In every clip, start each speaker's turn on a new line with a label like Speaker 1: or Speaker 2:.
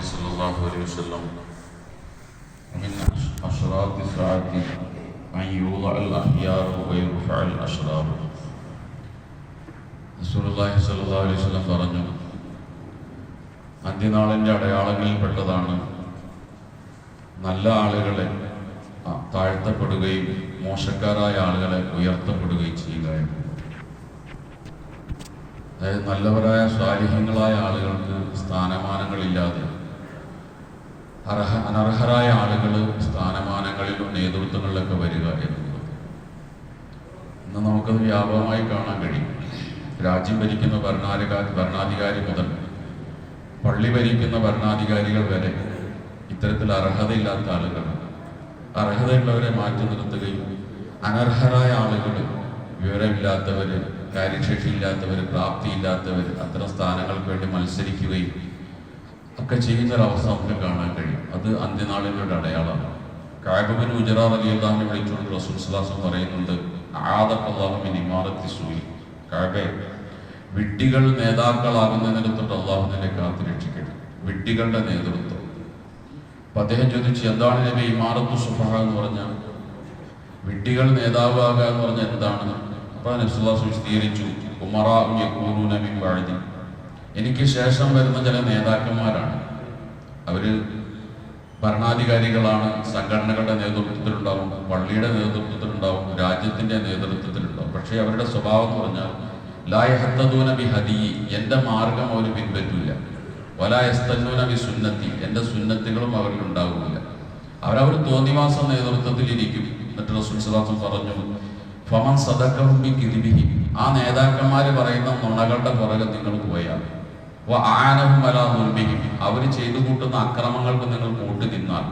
Speaker 1: صلى الله عليه وسلم من أشراط الساعة أن يوضع الأخيار ويرفع الأشرار റസൂലുള്ളാഹി സ്വല്ലല്ലാഹു അലൈഹി വസല്ലം പറഞ്ഞു അന്ത്യനാളിൻ്റെ അടയാളങ്ങളിൽപ്പെട്ടതാണ് നല്ല ആളുകളെ ആ, താഴ്ത്തപ്പെടുകയും മോശക്കാരായ ആളുകളെ ഉയർത്തപ്പെടുകയും ചെയ്യുക എന്നുള്ളത് അതായത് നല്ലവരായ സ്വാലിഹ്യങ്ങളായ ആളുകൾക്ക് സ്ഥാനമാനങ്ങളില്ലാതെ അർഹ അനർഹരായ ആളുകൾ സ്ഥാനമാനങ്ങളിലും നേതൃത്വങ്ങളിലൊക്കെ വരിക എന്നുള്ളത് ഇന്ന് നമുക്കത് വ്യാപകമായി കാണാൻ കഴിയും. രാജ്യം ഭരിക്കുന്ന ഭരണാധികാരി ഭരണാധികാരി മുതൽ പള്ളി ഭരിക്കുന്ന ഭരണാധികാരികൾ വരെ ഇത്തരത്തിൽ അർഹതയില്ലാത്ത ആളുകൾ അർഹതയുള്ളവരെ മാറ്റി നിർത്തുകയും അനർഹരായ ആളുകൾ വിവരമില്ലാത്തവർ കാര്യശേഷിയില്ലാത്തവർ പ്രാപ്തിയില്ലാത്തവർ അത്തരം സ്ഥാനങ്ങൾക്ക് വേണ്ടി മത്സരിക്കുകയും ഒക്കെ ചെയ്യുന്ന ഒരു അവസ്ഥ നമുക്ക് കാണാൻ കഴിയും. അത് അന്ത്യനാളിന്റെ ഒരു അടയാളമാണ്. കാബിബിൻ ഉജറാർ അലി അള്ളാഹിനെ വിളിച്ചുകൊണ്ട് റസൂൽ സ്വലാസം പറയുന്നുണ്ട് ആദക്കല്ലാഹുമിൻ ഇമാറത്തി സൂയി. കാബെ വിഡ്ഢികൾ നേതാക്കളാകുന്നതിനടുത്തോട്ട് നിന്നെ കാത്തു രക്ഷിക്കട്ടെ. വിഡ്ഢികളുടെ നേതൃത്വം. അപ്പൊ അദ്ദേഹം ചോദിച്ചു എന്താണ് നബി ഇമാറത്തു സുഫഹ എന്ന് പറഞ്ഞാൽ? വിഡ്ഢികൾ നേതാവാകുക എന്ന് പറഞ്ഞാൽ എന്താണ്? അപ്പൊ നബ്സുല്ലാസ് വിശദീകരിച്ചു ഉമറാ യക്കൂനൂന നബി ബഅദി. എനിക്ക് ശേഷം വരുന്ന ചില നേതാക്കന്മാരാണ്. അവർ ഭരണാധികാരികളാണ് സംഘടനകളുടെ നേതൃത്വത്തിലുണ്ടാവും പള്ളിയുടെ നേതൃത്വത്തിലുണ്ടാവും രാജ്യത്തിന്റെ നേതൃത്വത്തിലുണ്ടാവും. പക്ഷേ അവരുടെ സ്വഭാവം എന്ന് പറഞ്ഞാൽ ലായഹത്തൂന ബി ഹദി എന്റെ മാർഗം അവർ പിൻപറ്റില്ല വലായസ്തന്നൂന ബി സുന്നത്തി എന്റെ സുന്നത്തുകളും അവരിൽ ഉണ്ടാവുകയില്ല. അവരവർ തോന്നിവാസ നേതൃത്വത്തിൽ ഇരിക്കും എന്നിട്ട് റസൂൽസലാസം പറഞ്ഞു ഫമൻ സദക്കും ബി കിരിബിഹി. ആ നേതാക്കന്മാർ പറയുന്ന നുണകളുടെ പുറകെ നിങ്ങൾ പോയാൽ അവർ ചെയ്തു കൂട്ടുന്ന അക്രമങ്ങൾക്ക് നിങ്ങൾ കൂട്ടി നിന്നാൽ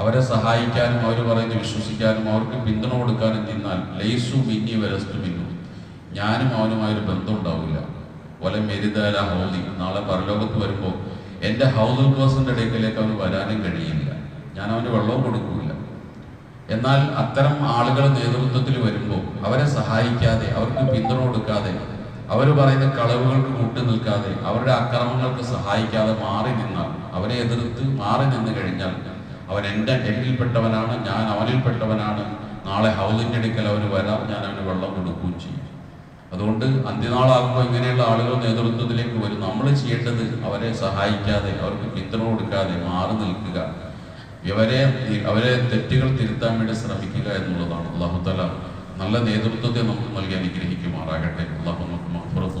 Speaker 1: അവരെ സഹായിക്കാനും അവർ പറയുന്നത് വിശ്വസിക്കാനും അവർക്ക് പിന്തുണ കൊടുക്കാനും നിന്നാൽ ലൈസു മിന്നി വരസ്തു മിന്നു ഞാനും അവനുമായൊരു ബന്ധം ഉണ്ടാവില്ല. ഒല മെരിതല ഹൗദി. നാളെ പരലോകത്ത് വരുമ്പോൾ എന്റെ ഹൗദുൽ ക്വാസിന്റെ ഇടയ്ക്കിലേക്ക് അവന് വരാനും കഴിയില്ല. ഞാൻ അവന് വെള്ളവും കൊടുക്കില്ല. എന്നാൽ അത്തരം ആളുകൾ നേതൃത്വത്തിൽ വരുമ്പോൾ അവരെ സഹായിക്കാതെ അവർക്ക് പിന്തുണ കൊടുക്കാതെ അവർ പറയുന്ന കളവുകൾക്ക് കൂട്ടു നിൽക്കാതെ അവരുടെ അക്രമങ്ങൾക്ക് സഹായിക്കാതെ മാറി നിന്നാൽ അവരെ എതിർത്ത് മാറി നിന്ന് കഴിഞ്ഞാൽ അവൻ എന്റെ എന്നിൽപ്പെട്ടവനാണ് ഞാൻ അവനിൽപ്പെട്ടവനാണ്. നാളെ ഹൗസിന്റെ അടുക്കൽ അവർ വരാം ഞാൻ അവന് വെള്ളം കൊടുക്കുകയും ചെയ്യും. അതുകൊണ്ട് അന്ത്യനാളാകുമ്പോൾ ഇങ്ങനെയുള്ള ആളുകൾ നേതൃത്വത്തിലേക്ക് വരും. നമ്മൾ ചെയ്യേണ്ടത് അവരെ സഹായിക്കാതെ അവർക്ക് പിന്തുണ കൊടുക്കാതെ മാറി നിൽക്കുക. ഇവരെ അവരെ തെറ്റുകൾ തിരുത്താൻ വേണ്ടി ശ്രമിക്കുക എന്നുള്ളതാണ്. അള്ളാഹുത്തല നല്ല നേതൃത്വത്തെ നമുക്ക് നൽകി അനുഗ്രഹിക്കുമാറാകട്ടെ.